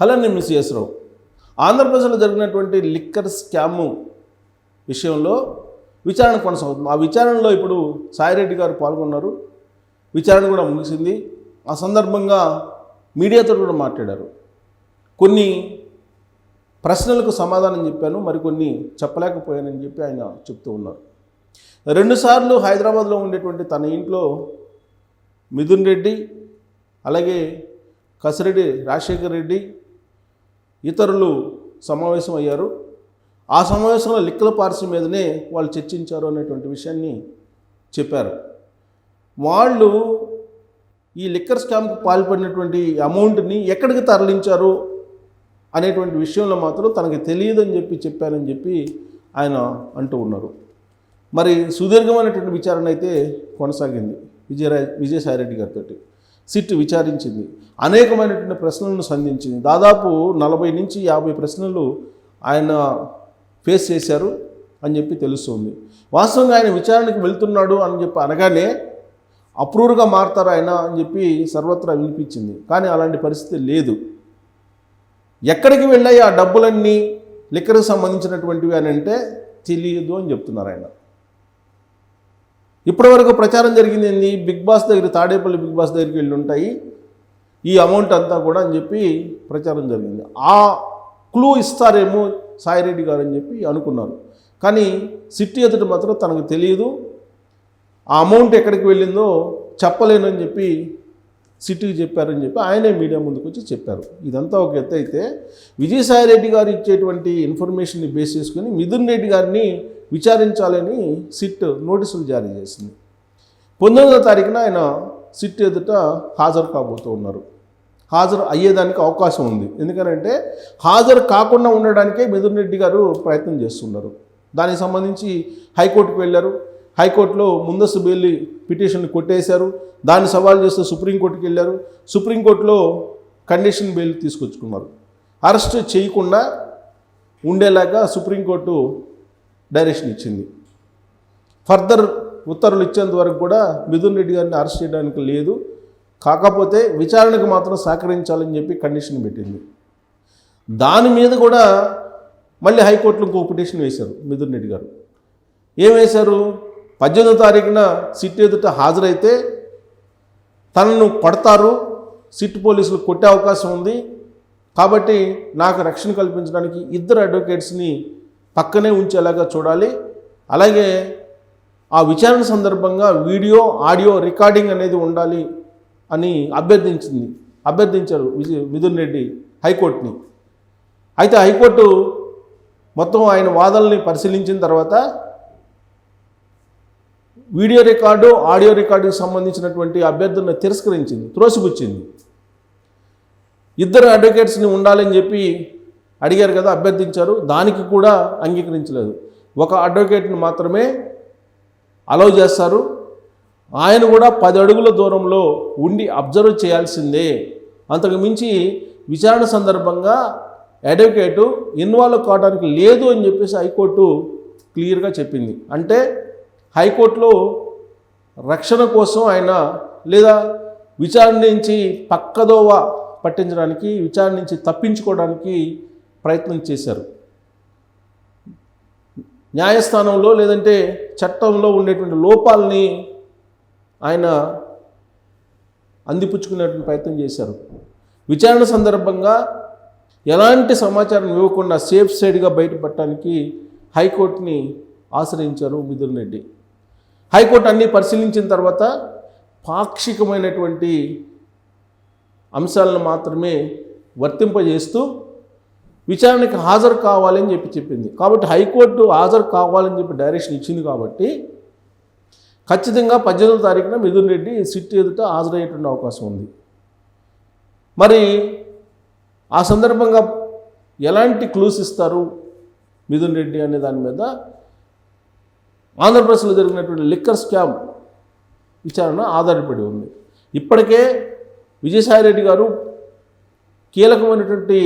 Hello నేను miss రావు ఆంధ్రప్రదేశ్లో జరిగినటువంటి లిక్కర్ స్కామ్ విషయంలో విచారణ కొనసాగుతుంది. ఆ విచారణలో ఇప్పుడు సాయిరెడ్డి గారు పాల్గొన్నారు. విచారణ కూడా ముగిసింది. ఆ సందర్భంగా మీడియాతో కూడా మాట్లాడారు. కొన్ని ప్రశ్నలకు సమాధానం చెప్పాను మరికొన్ని చెప్పలేకపోయానని చెప్పి ఆయన చెప్తూ ఉన్నారు. రెండుసార్లు హైదరాబాద్లో ఉండేటువంటి తన ఇంట్లో మిథున్ రెడ్డి అలాగే కసిరెడ్డి రాజశేఖర్ రెడ్డి ఇతరులు సమావేశం అయ్యారు ఆ సమావేశంలో లిక్కల పార్సీ మీదనే వాళ్ళు చర్చించారు అనేటువంటి విషయాన్ని చెప్పారు. వాళ్ళు ఈ లిక్కర్ స్కామ్కి పాల్పడినటువంటి అమౌంట్ని ఎక్కడికి తరలించారు అనేటువంటి విషయంలో మాత్రం తనకి తెలియదని చెప్పి చెప్పానని చెప్పి ఆయన అంటూ ఉన్నారు. మరి సుదీర్ఘమైనటువంటి విచారణ అయితే కొనసాగింది. విజయరాయ్ విజయసాయిరెడ్డి గారితో సిట్ విచారించింది. అనేకమైనటువంటి ప్రశ్నలను సంధించింది. దాదాపు నలభై నుంచి యాభై ప్రశ్నలు ఆయన ఫేస్ చేశారు అని చెప్పి తెలుస్తుంది. వాస్తవంగా ఆయన విచారణకు వెళ్తున్నాడు అని చెప్పి అనగానే అప్రూవ్గా మారుతారు ఆయన అని చెప్పి సర్వత్రా వినిపించింది. కానీ అలాంటి పరిస్థితి లేదు. ఎక్కడికి వెళ్ళాయి ఆ డబ్బులన్నీ? లిక్కర్కి సంబంధించినటువంటివి అని అంటే తెలియదు అని చెప్తున్నారు ఆయన. ఇప్పటివరకు ప్రచారం జరిగింది ఏంది? బిగ్ బాస్ దగ్గర తాడేపల్లి బిగ్ బాస్ దగ్గరికి వెళ్ళి ఉంటాయి. ఈ అమౌంట్ అంతా కూడా అని చెప్పి ప్రచారం జరిగింది. ఆ క్లూ ఇస్తారేమో సాయిరెడ్డి గారు అని చెప్పి అనుకున్నారు. కానీ సిట్టి ఎదుట మాత్రం తనకు తెలియదు. ఆ అమౌంట్ ఎక్కడికి వెళ్ళిందో చెప్పలేనని చెప్పి సిటీకి చెప్పారని చెప్పి ఆయనే మీడియా ముందుకు వచ్చి చెప్పారు. ఇదంతా ఒక ఎత్తు అయితే విజయసాయిరెడ్డి గారు ఇచ్చేటువంటి ఇన్ఫర్మేషన్ని బేస్ చేసుకుని మిథున్ రెడ్డి గారిని విచారించాలని సిట్ నోటీసులు జారీ చేసింది. పంతొమ్మిదో తారీఖున ఆయన సిట్ ఎదుట హాజరు కాబోతూ ఉన్నారు. హాజరు అయ్యేదానికి అవకాశం ఉంది. ఎందుకనంటే హాజరు కాకుండా ఉండడానికే మిథున్ రెడ్డి గారు ప్రయత్నం చేస్తున్నారు. దానికి సంబంధించి హైకోర్టుకు వెళ్ళారు. హైకోర్టులో ముందస్తు బెయిల్ పిటిషన్ కొట్టేశారు. దాన్ని సవాల్ చేస్తూ సుప్రీంకోర్టుకి వెళ్ళారు. సుప్రీంకోర్టులో కండిషన్ బెయిల్ తీసుకొచ్చుకున్నారు. అరెస్ట్ చేయకుండా ఉండేలాగా సుప్రీంకోర్టు డైరెక్షన్ ఇచ్చింది. ఫర్దర్ ఉత్తర్వులు ఇచ్చేంత వరకు కూడా మిథున్ రెడ్డి గారిని అరెస్ట్ చేయడానికి లేదు. కాకపోతే విచారణకు మాత్రం సహకరించాలని చెప్పి కండిషన్ పెట్టింది. దాని మీద కూడా మళ్ళీ హైకోర్టులో ఇంకో పిటిషన్ వేశారు మిథున్ రెడ్డి గారు. ఏం వేశారు? పద్దెనిమిదో తారీఖున సిట్ ఎదుట హాజరైతే తనను కొడతారు. సిట్ పోలీసులు కొట్టే అవకాశం ఉంది. కాబట్టి నాకు రక్షణ కల్పించడానికి ఇద్దరు అడ్వకేట్స్ని పక్కనే ఉంచేలాగా చూడాలి. అలాగే ఆ విచారణ సందర్భంగా వీడియో ఆడియో రికార్డింగ్ అనేది ఉండాలి అని అభ్యర్థించింది. అభ్యర్థించారు మిథున్ రెడ్డి హైకోర్టుని. అయితే హైకోర్టు మొత్తం ఆయన వాదనల్ని పరిశీలించిన తర్వాత వీడియో రికార్డు ఆడియో రికార్డుకి సంబంధించినటువంటి అభ్యర్థులను తిరస్కరించింది త్రోసిపుచ్చింది. ఇద్దరు అడ్వకేట్స్ని ఉండాలని చెప్పి అడిగారు కదా అభ్యర్థించారు దానికి కూడా అంగీకరించలేదు. ఒక అడ్వకేట్ని మాత్రమే అలౌ చేస్తారు. ఆయన కూడా పది అడుగుల దూరంలో ఉండి అబ్జర్వ్ చేయాల్సిందే. అంతకు మించి విచారణ సందర్భంగా అడ్వకేటు ఇన్వాల్వ్ కావడానికి లేదు అని చెప్పేసి హైకోర్టు క్లియర్గా చెప్పింది. అంటే హైకోర్టులో రక్షణ కోసం ఆయన లేదా విచారణ నుంచి పక్కదోవ పట్టించడానికి విచారణ నుంచి తప్పించుకోవడానికి ప్రయత్నం చేశారు. న్యాయస్థానంలో లేదంటే చట్టంలో ఉండేటువంటి లోపాలని ఆయన అందిపుచ్చుకునేటువంటి ప్రయత్నం చేశారు. విచారణ సందర్భంగా ఎలాంటి సమాచారం ఇవ్వకుండా సేఫ్ సైడ్గా బయటపడటానికి హైకోర్టుని ఆశ్రయించారు మిథున్ రెడ్డి. హైకోర్టు అన్నీ పరిశీలించిన తర్వాత పాక్షికమైనటువంటి అంశాలను మాత్రమే వర్తింపజేస్తూ విచారణకి హాజరు కావాలని చెప్పి చెప్పింది. కాబట్టి హైకోర్టు హాజరు కావాలని చెప్పి డైరెక్షన్ ఇచ్చింది కాబట్టి ఖచ్చితంగా పద్దెనిమిదో తారీఖున మిథున్ రెడ్డి సిట్ ఎదుట హాజరయ్యేటువంటి అవకాశం ఉంది. మరి ఆ సందర్భంగా ఎలాంటి క్లూస్ ఇస్తారు మిథున్ రెడ్డి అనే దాని మీద? ఆంధ్రప్రదేశ్లో జరిగినటువంటి లిక్కర్ స్కామ్ విచారణ ఆధారపడి ఉంది. ఇప్పటికే విజయసాయిరెడ్డి గారు కీలకమైనటువంటి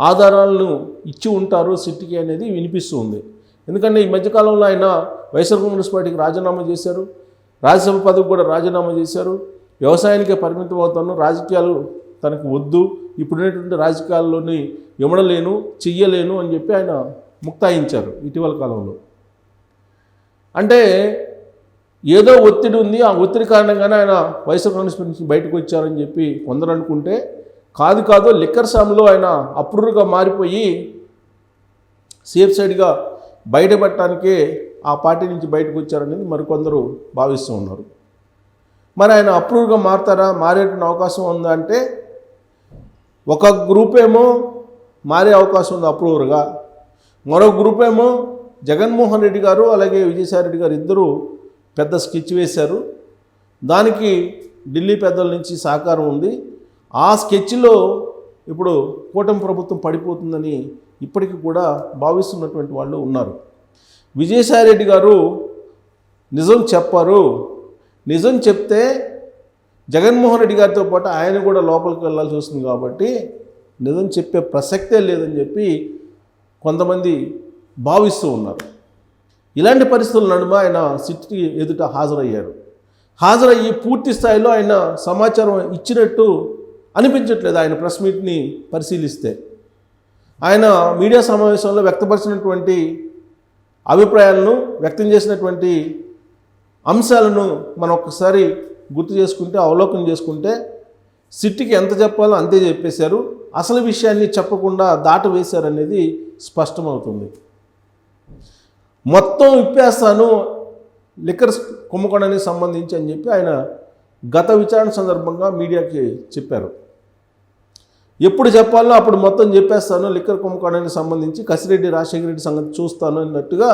ఆధారాలను ఇచ్చి ఉంటారు సిట్టికి అనేది వినిపిస్తుంది ఎందుకంటే ఈ మధ్యకాలంలో ఆయన వైఎస్ఆర్ మున్సిపాలిటీకి రాజీనామా చేశారు. రాజ్యసభ పదవి కూడా రాజీనామా చేశారు. వ్యవసాయానికే పరిమితం అవుతాను రాజకీయాలు తనకు వద్దు. ఇప్పుడున్నటువంటి రాజకీయాల్లోని ఇమడలేను చెయ్యలేను అని చెప్పి ఆయన ముక్తాయించారు ఇటీవల కాలంలో. అంటే ఏదో ఒత్తిడి ఉంది. ఆ ఒత్తిడి కారణంగానే ఆయన వైఎస్ఆర్ కాంగ్రెస్ నుంచి బయటకు వచ్చారని చెప్పి కొందరు అనుకుంటే కాదు కాదు లిక్కర్ సామ్లో ఆయన అప్రూవ్గా మారిపోయి సేఫ్ సైడ్గా బయటపడటానికే ఆ పార్టీ నుంచి బయటకు వచ్చారనేది మరికొందరు భావిస్తూ ఉన్నారు. మరి ఆయన అప్రూవ్గా మారుతారా? మారేటువంటి అవకాశం ఉందా అంటే ఒక గ్రూప్ ఏమో మారే అవకాశం ఉంది అప్రూవర్గా. మరో గ్రూప్ ఏమో జగన్మోహన్ రెడ్డి గారు అలాగే విజయసాయి రెడ్డి గారు ఇద్దరు పెద్ద స్కెచ్ వేశారు. దానికి ఢిల్లీ పెద్దల నుంచి సహకారం ఉంది. ఆ స్కెచ్లో ఇప్పుడు కూటమి ప్రభుత్వం పడిపోతుందని ఇప్పటికీ కూడా భావిస్తున్నటువంటి వాళ్ళు ఉన్నారు. విజయసాయి రెడ్డి గారు నిజం చెప్పారు. నిజం చెప్తే జగన్మోహన్ రెడ్డి గారితో పాటు ఆయన కూడా లోపలికి వెళ్ళాల్సి వస్తుంది కాబట్టి నిజం చెప్పే ప్రసక్తే లేదని చెప్పి కొంతమంది భావిస్తూ ఉన్నారు. ఇలాంటి పరిస్థితుల నడుమ ఆయన సిట్కి ఎదుట హాజరయ్యారు. హాజరయ్యి పూర్తి స్థాయిలో ఆయన సమాచారం ఇచ్చినట్టు అనిపించట్లేదు ఆయన ప్రెస్ మీట్ని పరిశీలిస్తే. ఆయన మీడియా సమావేశంలో వ్యక్తపరిచినటువంటి అభిప్రాయాలను వ్యక్తం చేసినటువంటి అంశాలను మనం ఒక్కసారి గుర్తు చేసుకుంటే అవలోకనం చేసుకుంటే సిట్టికి ఎంత చెప్పాలో అంతే చెప్పేశారు. అసలు విషయాన్ని చెప్పకుండా దాట వేశారనేది స్పష్టమవుతుంది. మొత్తం ఇప్పేస్తాను లిక్కర్ కుంభకోణానికి సంబంధించి అని చెప్పి ఆయన గత విచారణ సందర్భంగా మీడియాకి చెప్పారు. ఎప్పుడు చెప్పాలో అప్పుడు మొత్తం చెప్పేస్తాను లిక్కర్ కుంభకోణానికి సంబంధించి కసిరెడ్డి రాజశేఖర రెడ్డి సంగతి చూస్తాను అన్నట్టుగా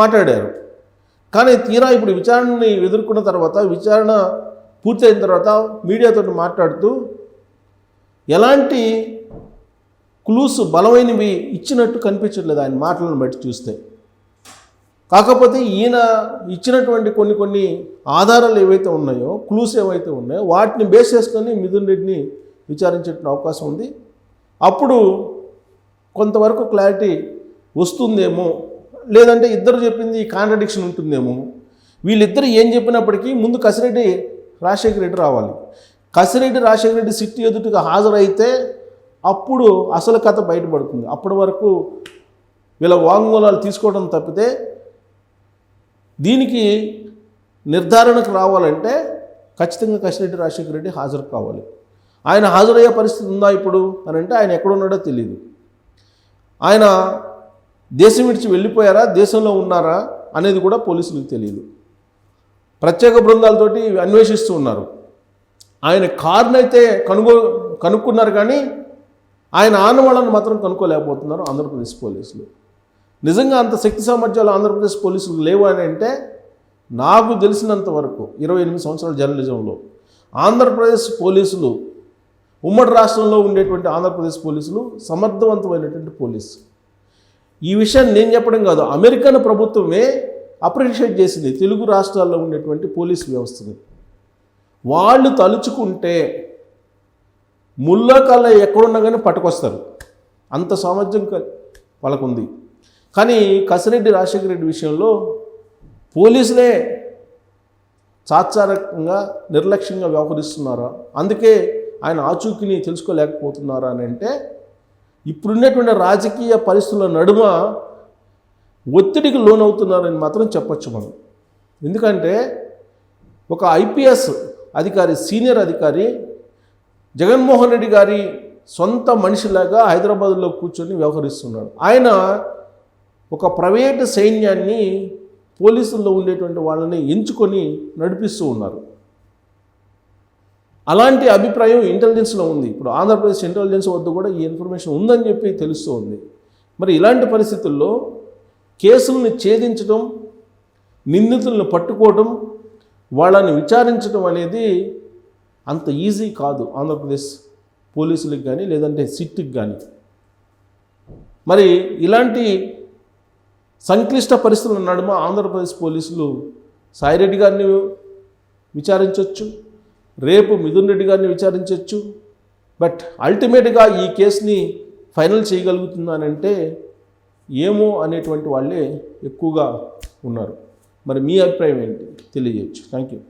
మాట్లాడారు. కానీ తీరా ఇప్పుడు విచారణని ఎదుర్కొన్న తర్వాత విచారణ పూర్తయిన తర్వాత మీడియాతో మాట్లాడుతూ ఎలాంటి క్లూస్ బలమైనవి ఇచ్చినట్టు కనిపించట్లేదు ఆయన మాటలను బట్టి చూస్తే. కాకపోతే ఈయన ఇచ్చినటువంటి కొన్ని కొన్ని ఆధారాలు ఏవైతే ఉన్నాయో క్లూస్ ఏవైతే ఉన్నాయో వాటిని బేస్ చేసుకొని మిథున్ రెడ్డిని విచారించే అవకాశం ఉంది. అప్పుడు కొంతవరకు క్లారిటీ వస్తుందేమో లేదంటే ఇద్దరు చెప్పింది కాంట్రడిక్షన్ ఉంటుందేమో వీళ్ళిద్దరు ఏం చెప్పినప్పటికీ ముందు కసిరెడ్డి రాజశేఖర రెడ్డి రావాలి. కసిరెడ్డి రాజశేఖర రెడ్డి సిట్టి ఎదుటిగా హాజరైతే అప్పుడు అసలు కథ బయటపడుతుంది. అప్పటి వరకు వీళ్ళ వాంగ్మూలాలు తీసుకోవడం తప్పితే దీనికి నిర్ధారణకు రావాలంటే ఖచ్చితంగా కసిరెడ్డి రాజశేఖర రెడ్డి హాజరు కావాలి. ఆయన హాజరయ్యే పరిస్థితి ఉందా ఇప్పుడు అని అంటే ఆయన ఎక్కడున్నాడో తెలియదు ఆయన దేశం విడిచి వెళ్ళిపోయారా దేశంలో ఉన్నారా అనేది కూడా పోలీసులకు తెలియదు ప్రత్యేక బృందాలతోటి అన్వేషిస్తూ ఉన్నారు. ఆయన కారును అయితే కనుగో కనుక్కున్నారు కానీ ఆయన ఆనవాళ్ళను మాత్రం కనుక్కోలేకపోతున్నారు ఆంధ్రప్రదేశ్ పోలీసులు. నిజంగా అంత శక్తి సామర్థ్యాలు ఆంధ్రప్రదేశ్ పోలీసులు లేవు అని అంటే నాకు తెలిసినంత వరకు ఇరవై ఎనిమిది సంవత్సరాల జర్నలిజంలో ఆంధ్రప్రదేశ్ పోలీసులు ఉమ్మడి రాష్ట్రంలో ఉండేటువంటి ఆంధ్రప్రదేశ్ పోలీసులు సమర్థవంతమైనటువంటి పోలీసు. ఈ విషయాన్ని నేను చెప్పడం కాదు అమెరికన్ ప్రభుత్వమే అప్రిషియేట్ చేసింది తెలుగు రాష్ట్రాల్లో ఉండేటువంటి పోలీసు వ్యవస్థని. వాళ్ళు తలుచుకుంటే ముల్లో కళ్ళ ఎక్కడున్నా కానీ పట్టుకొస్తారు. అంత సామర్థ్యం వాళ్ళకుంది. కానీ కసిరెడ్డి రాజశేఖర రెడ్డి విషయంలో పోలీసులే సాత్సారకంగా నిర్లక్ష్యంగా వ్యవహరిస్తున్నారా? అందుకే ఆయన ఆచూకీని తెలుసుకోలేకపోతున్నారా అని అంటే ఇప్పుడున్నటువంటి రాజకీయ పరిస్థితుల నడుమ ఒత్తిడికి లోనవుతున్నారని మాత్రం చెప్పొచ్చు మనం. ఎందుకంటే ఒక ఐపీఎస్ అధికారి సీనియర్ అధికారి జగన్మోహన్ రెడ్డి గారి సొంత మనిషిలాగా హైదరాబాద్లో కూర్చొని వ్యవహరిస్తున్నాడు. ఆయన ఒక ప్రైవేటు సైన్యాన్ని పోలీసుల్లో ఉండేటువంటి వాళ్ళని ఎంచుకొని నడిపిస్తూ ఉన్నారు. అలాంటి అభిప్రాయం ఇంటెలిజెన్స్లో ఉంది. ఇప్పుడు ఆంధ్రప్రదేశ్ ఇంటెలిజెన్స్ వద్ద కూడా ఈ ఇన్ఫర్మేషన్ ఉందని చెప్పి తెలుస్తూ ఉంది. మరి ఇలాంటి పరిస్థితుల్లో కేసుల్ని ఛేదించడం నిందితులను పట్టుకోవడం వాళ్ళని విచారించడం అనేది అంత ఈజీ కాదు ఆంధ్రప్రదేశ్ పోలీసులకు కానీ లేదంటే సిట్కి కానీ మరి ఇలాంటి సంక్లిష్ట పరిస్థితుల నడుమ ఆంధ్రప్రదేశ్ పోలీసులు సాయిరెడ్డి గారిని విచారించవచ్చు రేపు మిథున్ రెడ్డి గారిని విచారించవచ్చు బట్ అల్టిమేట్గా ఈ కేసుని ఫైనల్ చేయగలుగుతుందనంటే ఏమో అనేటువంటి వాళ్ళే ఎక్కువగా ఉన్నారు. మరి మీ అభిప్రాయం ఏంటి? తెలియజేయచ్చు. Thank you